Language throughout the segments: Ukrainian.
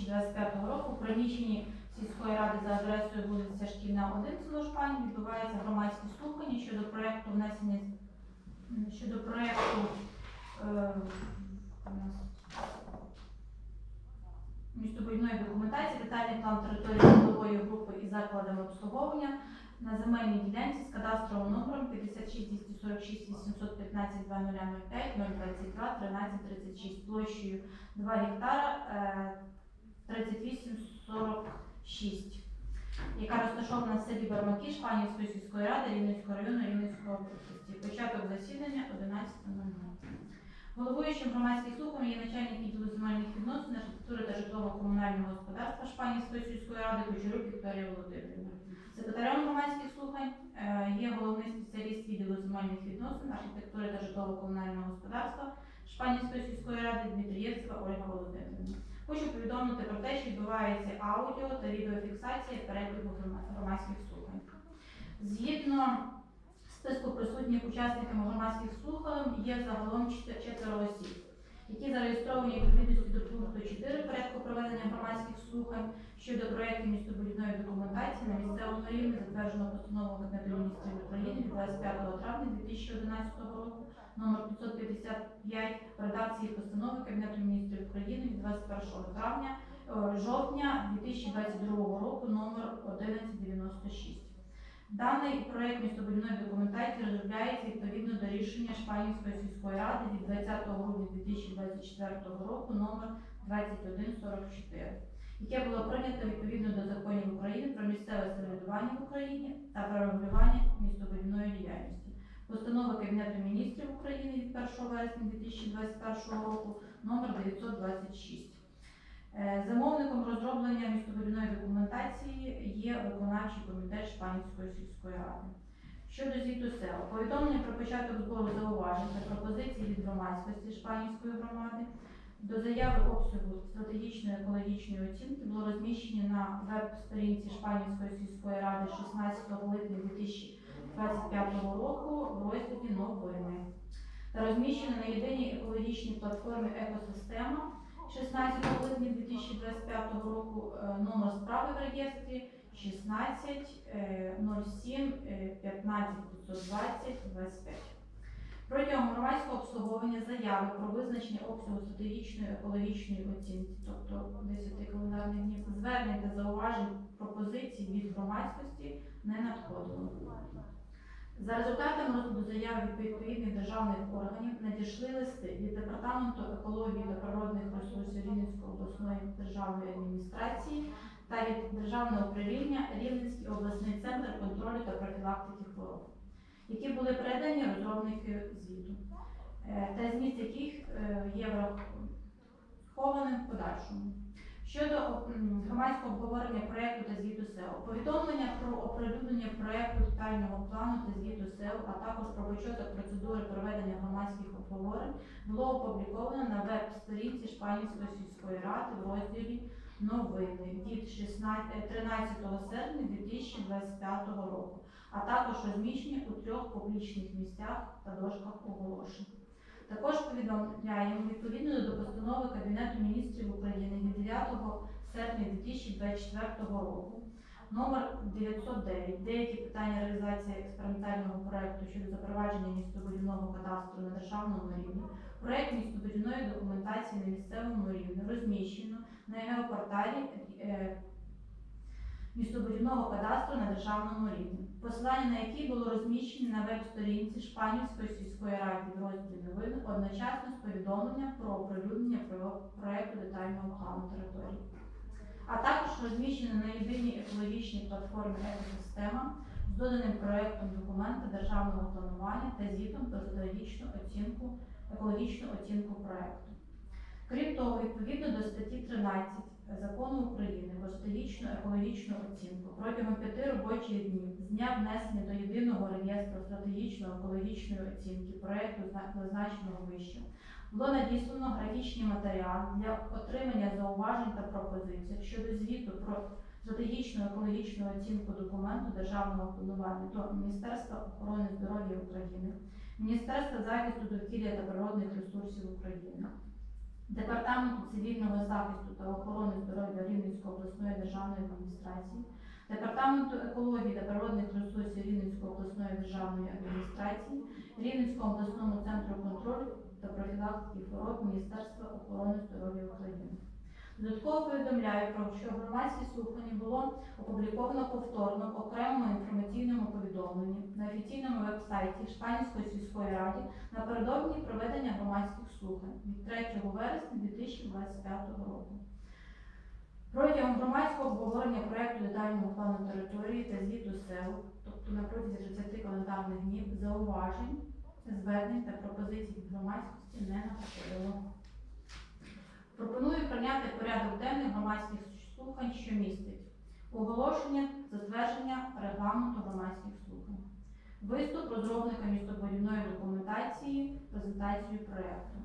2025 року в приміщенні сільської ради за адресою вулиця Шкільна, 1, село Шпані, відбуваються громадські слухання щодо проекту внесення щодо проекту е, містобудівної документації, детальний план території житлової групи і закладами обслуговування на земельній ділянці з кадастровим номером 56 246 815 2005 022 13 36 площею 2 гектара е, 3846, яка розташована в селі Бармаки Шпанівської сільської ради Рівненського району Рівненської області. Початок засідання 11.00. Головуючим громадських слухань є начальник відділу земельних відносин, архітектури та житлово-комунального господарства Шпанівської сільської ради Кучерук Вікторія Володимирівна. Секретарем громадських слухань е, є головний спеціаліст відділу земельних відносин, архітектури та житлово-комунального господарства Шпанівської сільської ради Дмитрієвська Ольга Володимирівна. Хочу повідомити про те, що відбувається аудіо та відеофіксація перебігу громадських слухань. Згідно списку присутніх учасниками громадських слухань є загалом чотир- четверо осіб, які зареєстровані відповідності до пункту 4 порядку проведення громадських слухань щодо проєктів містобудівної документації на місцевому рівні, затвердженого постановою Кабінету міністрів України від 25 травня 2011 року, номер 555 редакції постанови Кабінету міністрів України від 21 травня е, жовтня 2022 року, номер 1196. Даний проект містобудівної документації розробляється відповідно до рішення Шпанівської сільської ради від 20 грудня 2024 року номер 2144, яке було прийнято відповідно до законів України про місцеве самоврядування в Україні та про регулювання містобудівної діяльності. Постанови Кабінету міністрів України від 1 вересня 2021 року номер 926. Е, Замовником розроблення містобудівної документації є виконавчий комітет Шпанівської сільської ради. Щодо звіту сел, повідомлення про початок збору зауважень та пропозицій від громадськості Шпанівської громади. До заяви обсягу стратегічної екологічної оцінки було розміщені на веб-сторінці Шпанівської сільської ради 16 липня 2025 року в розділі новини та розміщено на єдиній екологічній платформі Екосистема 16 липня 2025 року е, номер справи в реєстрі 16 е, 07 е, 15 520 25. Протягом громадського обслуговування заяви про визначення обсягу стратегічної екологічної оцінки, тобто 10 календарних днів, звернень та зауважень пропозицій від громадськості не надходило. За результатами розгляду заяв від відповідних державних органів надійшли листи від Департаменту екології та природних ресурсів Рівненської обласної державної адміністрації та від Державного управління Рівненський обласний центр контролю та профілактики хвороб, які були передані розробники звіту, е, та зміст яких е, є врахованим в подальшому. Щодо громадського обговорення проекту та звіту СЕО, повідомлення про оприлюднення проекту детального плану та звіту СЕО, а також про початок процедури проведення громадських обговорень було опубліковано на веб-сторінці Шпанівської сільської ради в розділі Новини від 16 е, 13 серпня 2025 року, а також розміщені у трьох публічних місцях та дошках оголошень. Також повідомляємо відповідно до постанови Кабінету міністрів України від 9 серпня 2024 року номер 909 деякі питання реалізації експериментального проекту щодо запровадження містобудівного кадастру на державному рівні. Проект містобудівної документації на місцевому рівні розміщено на геопорталі е, містобудівного кадастру на державному рівні, посилання на який було розміщено на веб-сторінці Шпанівської сільської ради в розділі новин одночасно з повідомленням про оприлюднення про- проекту детального плану території. А також розміщено на єдиній екологічній платформі екосистема з доданим проектом документа державного планування та звітом про стратегічну оцінку, екологічну оцінку проекту. Крім того, відповідно до статті 13 Закону України про стратегічну екологічну оцінку протягом п'яти робочих днів з дня внесення до єдиного реєстру стратегічної екологічної оцінки проекту зна- зазначеного вище. Було надіслано графічні матеріали для отримання зауважень та пропозицій щодо звіту про стратегічну екологічну оцінку документу державного планування до Міністерства охорони здоров'я України, Міністерства захисту довкілля та природних ресурсів України, Департаменту цивільного захисту та охорони здоров'я Рівненської обласної державної адміністрації, Департаменту екології та природних ресурсів Рівненської обласної державної адміністрації, Рівненському обласному центру контролю та профілактики хвороб Міністерства охорони здоров'я України. Додатково повідомляю про що громадські слухання було опубліковано повторно в окремому інформаційному повідомленні на офіційному веб-сайті Шпанівської сільської ради напередодні проведення громадських слухань від 3 вересня 2025 року. Протягом громадського обговорення проекту детального плану території та звіту сел, тобто на протязі 30 календарних днів, зауважень, звернень та пропозицій від громадськості не надходило. Пропоную прийняти порядок денний громадських слухань, що містить оголошення, затвердження регламенту громадських слухань, виступ розробника містобудівної документації, презентацію проєкту,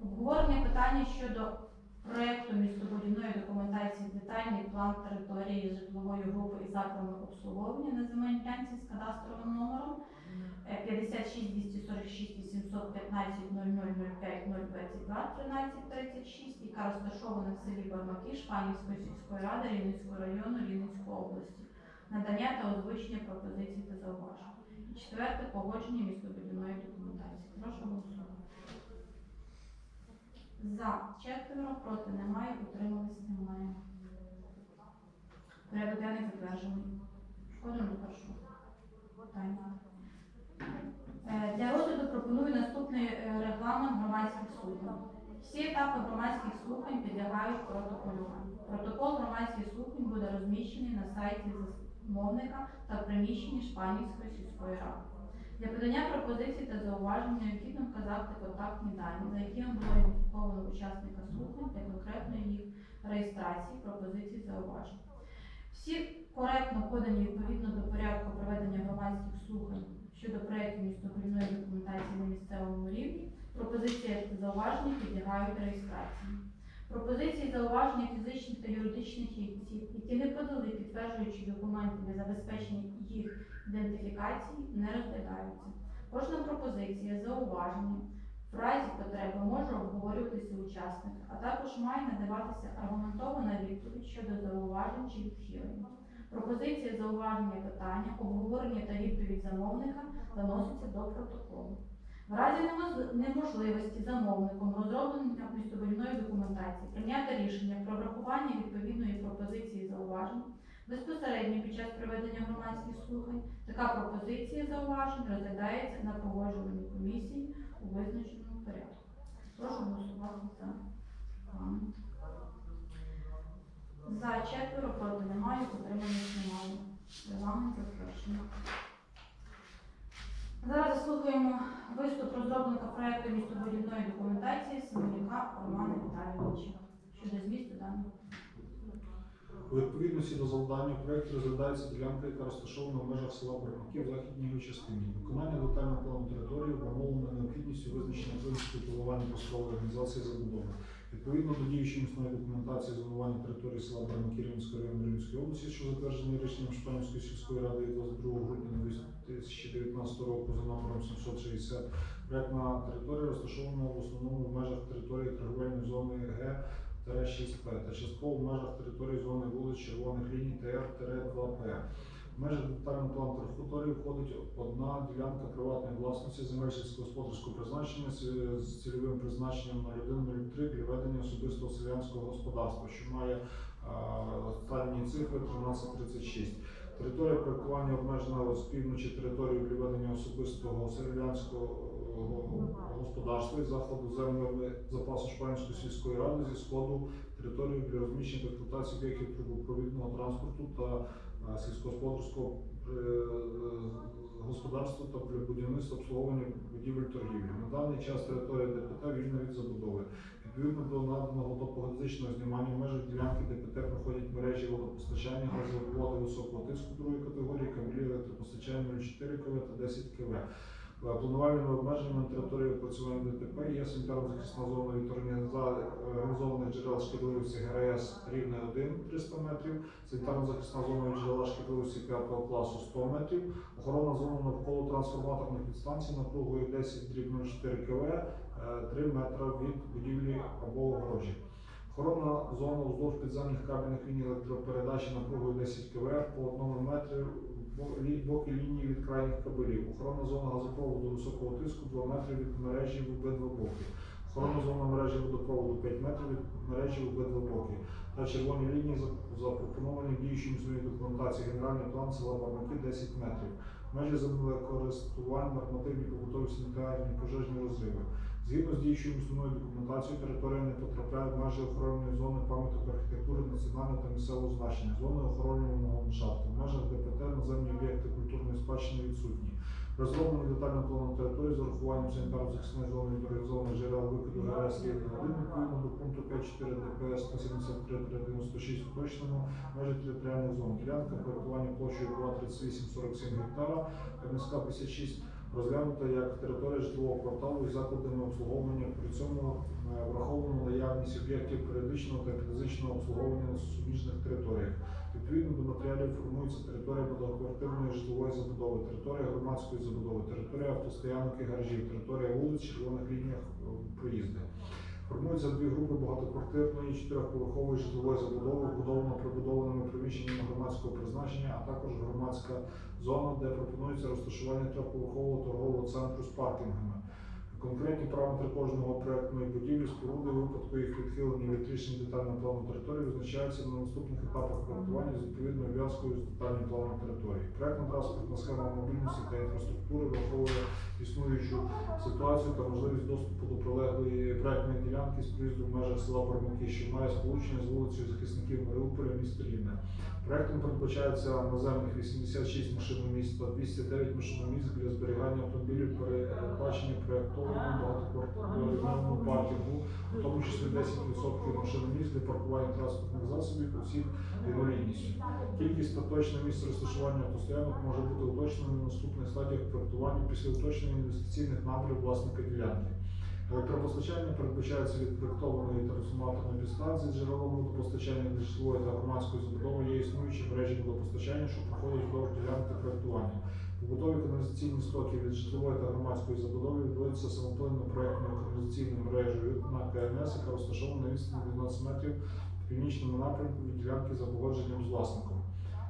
обговорення питання щодо проєкту містобудівної документації детальний план території житлової групи із закладами обслуговування на земельній з кадастровим номером 56 246 815 0005 022 13 36, яка розташована в селі Бармаки Шпанівської сільської ради Рівненського району Рівненської області. Надання та озвучення пропозицій та зауважень. Четверте погодження містобудівної документації. Прошу голосувати. За четверо, проти немає, утримались немає. Порядок денний затверджений. Входимо до першого питання. Е, Для розгляду пропоную наступний е, регламент громадських слухань. Всі етапи громадських слухань підлягають протоколюванню. Протокол громадських слухань буде розміщений на сайті замовника та в приміщенні Шпанівської сільської ради. Для подання пропозицій та зауважень необхідно вказати контактні дані, за якими було ідентифіковано учасника слухань для конкретної їх реєстрації, пропозицій, зауважень. Всі коректно подані відповідно до порядку проведення громадських слухань щодо проєктів містобудівної документації на місцевому рівні, пропозиції та зауваження підлягають реєстрації. Пропозиції зауваження фізичних та юридичних осіб, які не подали підтверджуючі документи для забезпечення їх ідентифікації, не розглядаються. Кожна пропозиція, зауваження в разі потреби може обговорюватися учасник, а також має надаватися аргументована відповідь щодо зауважень чи відхилень. Пропозиція зауваження питання, обговорення та відповідь замовника заноситься до протоколу. В разі неможливості замовником розроблення містобудівної документації прийняти рішення про врахування відповідної пропозиції зауважень безпосередньо під час проведення громадських слухань, така пропозиція зауважень розглядається на погоджувальній комісії у визначеному порядку. Прошу голосувати за. За четверо проти немає, утриманих немає. Регламент затверджено. Зараз заслухаємо виступ розробника проекту містобудівної документації Семенюка Романа Віталійовича щодо змісту даного. У відповідності до завдання в проєкті розглядається ділянка, яка розташована в межах села Бармаків в західній його частині. Виконання детального плану території обумовлено необхідністю визначення принципів планування посадової організації забудови. Відповідно до діючої місної документації зонування території села Бармаків Рівненського району Рівненської області, що затверджений рішенням Шпанівської сільської ради 22 грудня 2019 року за номером 760, проектна територія розташована в основному в межах території торговельної зони Г 6П та частково в межах території зони вулиць червоних ліній ТР-2П. В межах детального плану території входить одна ділянка приватної власності земель сільськогосподарського призначення з- цільовим призначенням 0103 для ведення особистого селянського господарства, що має останні цифри 1336. Територія проектування обмежена з півночі територією для ведення особистого селянського е, господарства і заходу землями запасу Шпанської сільської ради зі сходу територію для розміщення та експлуатації об'єктів трубопровідного транспорту та е, сільськогосподарського е, господарства та для будівництва обслуговування будівель торгівлі. На даний час територія ДПТ вільна від забудови. Відповідно до наданого топогеодезичного знімання в межах ділянки ДПТ проходять мережі водопостачання газоводи високого тиску другої категорії, кабелі електропостачання 0,4 кВ та 10 кВ. Е, Планувальними обмеженнями на території опрацювання ДТП. Є санітарно-захисна зона від організованих джерел шкідливості ГРС рівне 1 300 метрів, санітарно-захисна зона від джерела шкідливості 5 класу 100 метрів, охоронна зона навколо трансформаторних підстанцій напругою 10 дріб 04 кВ, е, 3 метра від будівлі або огорожі. Охоронна зона вздовж підземних кабельних ліній електропередачі напругою 10 кВт по одному метрі бо- лі- боки лінії від крайніх кабелів. Охоронна зона газопроводу високого тиску 2 метри від мережі в обидва боки. Охоронна зона мережі водопроводу 5 метрів від мережі в обидва боки. Та червоні лінії запропоновані діючій міської документації генеральний план села Барнаки 10 метрів. Межі землекористувань, нормативні побутові санітарні пожежні розриви. Згідно з діючою міською документацією, територія не потрапляє в межі охоронної зони пам'яток архітектури національного та місцевого значення, зони охоронюваного ландшафту. В межах ДПТ наземні об'єкти культурної спадщини відсутні. Розроблені детального плану території з урахуванням санітарно-захисної зони і організованих джерел викиду ГРС рівня 1 відповідно до пункту 5.4 ДПС 173 уточнено межі територіальних зон. Ділянка проєктування площею 23847 гектара, МСК 56 розглянута як територія житлового кварталу із закладами обслуговування. При цьому е, враховано наявність об'єктів періодичного та фізичного обслуговування на суміжних територіях. Відповідно до матеріалів формується територія багатоквартирної житлової забудови, територія громадської забудови, територія автостоянок і гаражів, територія вулиць, червоних лініях е, проїзду. Формуються дві групи багатоквартирної чотирьохповерхової житлової забудови, будовано прибудованими приміщеннями громадського призначення, а також громадська зона, де пропонується розташування трьохповерхового торгового центру з паркінгами. Конкретні параметри кожного проектної будівлі споруди випадку їх відхилення від рішень детального плану території визначаються на наступних етапах проектування з відповідною в'язкою з детальним планом території. Проектна транспортна схема мобільності та інфраструктури враховує існуючу ситуацію та можливість доступу до прилеглої проектної ділянки з проїзду в межах села Бармаки, що має сполучення з вулицею захисників Маріуполя, місто Рівне. Проектом передбачається наземних 86 машиномісць та 209 машиномісць для зберігання автомобілів, передбачені проєктованому багатоквартирному паркінгу, в тому числі 10% машиномісць для паркування транспортних засобів з інвалідністю. Кількість та точне місце розташування автостоянок може бути уточнено на наступних стадіях проєктування після уточнення інвестиційних намірів власника ділянки. Електропостачання передбачається від проєктованої трансформаторної підстанції з джерелом водопостачання житлової та громадської забудови є існуючі мережі водопостачання, що проходять вздовж ділянки проєктування. Побутові каналізаційні стоки від житлової та громадської забудови відводяться самоплинною проєктною каналізаційною мережею на КНС, яка розташована на відстані 12 метрів в північному напрямку від ділянки за погодженням з власником.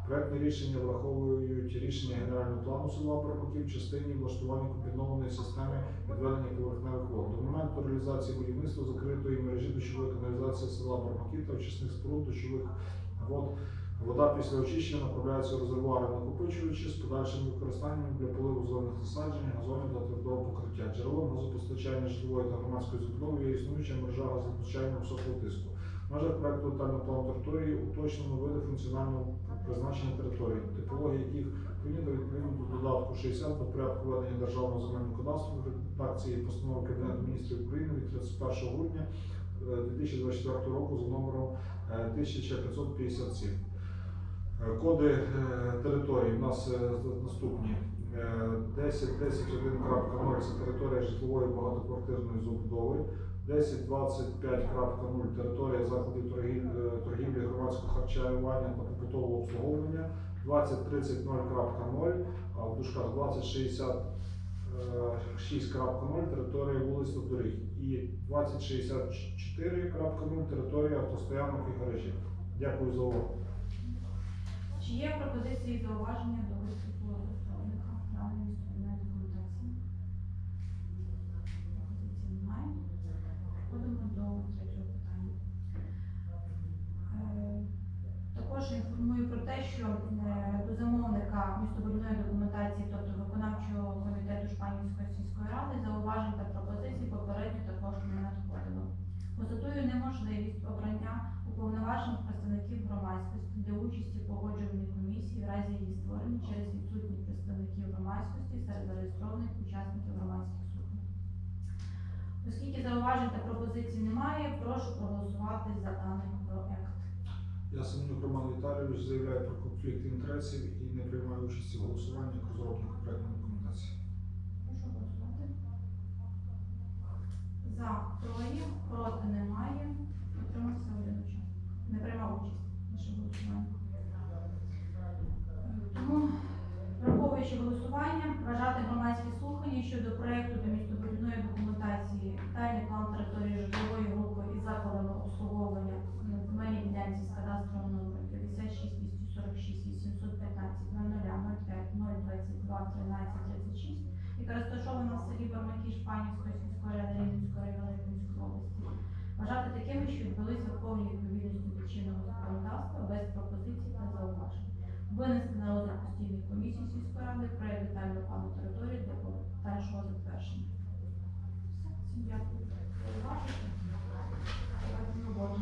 Проектні рішення враховують рішення генерального плану села Бармаків в частині влаштування комбінованої системи відведення поверхневих вод. До моменту реалізації будівництва закритої мережі дощової каналізації села Бармаків та очисних споруд дощових вод. Вода після очищення направляється у резервуари накопичувачі з подальшим використанням для поливу зелених насаджень, газонів та твердого покриття. Джерелом газопостачання житлової та громадської забудови є існуюча мережа газопостачання високого тиску. В межах проекту детального плану території уточнено види функціонального призначення території, типології яких прийнято відповідно до додатку 60 до порядку ведення державного земельного кадастру в редакції постанови Кабінету міністрів України від 31 грудня е, 2024 року за номером е, 1557. Е, Коди е, території у нас е, наступні. Е, 10.10.1.0 це територія житлової багатоквартирної забудови. 10.25.0 територія закладів торгівлі, торгівлі громадського харчування та побутового обслуговування. 20.30.0.0 а в дужках 20.60.6.0 територія вулиць та доріг. І 20.64.0 територія автостоянок і гаражів. Дякую за увагу. Чи є пропозиції зауваження до виступу представника містобудівної документації? Пропозицій немає. Переходимо до третього питання. Е, Також інформую про те, що е, до замовника містобудівної документації, тобто виконавчого комітету Шпанівської сільської ради, зауважень та пропозицій попередньо також не надходило. Констатую неможливість обрання уповноважених представників громадськості для участі в погоджувальній комісії в разі її створення через відсутність представників громадськості серед зареєстрованих учасників громадських. Оскільки зауважень та пропозицій немає, прошу проголосувати за даний проект. Я Семенюк Роман Віталійович заявляю про конфлікт інтересів і не приймаю участі в голосуванні як розробник проектної документації. Прошу голосувати. За троє, проти немає. Утримався один учасник. Не приймав участь в нашому голосуванні. Тому, враховуючи голосування, вважати громадські слухання щодо проекту до містобудівної документації детальний план території житлової групи із закладами обслуговування Бармакіш Панівської сільської ради Рівненського району Рівненської області вважати такими, що відбулися в повній відповідності до чинного законодавства без пропозицій та зауважень. Винести на розгляд постійної комісії сільської ради проект детального плану території для подальшого затвердження. Всім дякую. Давайте роботу.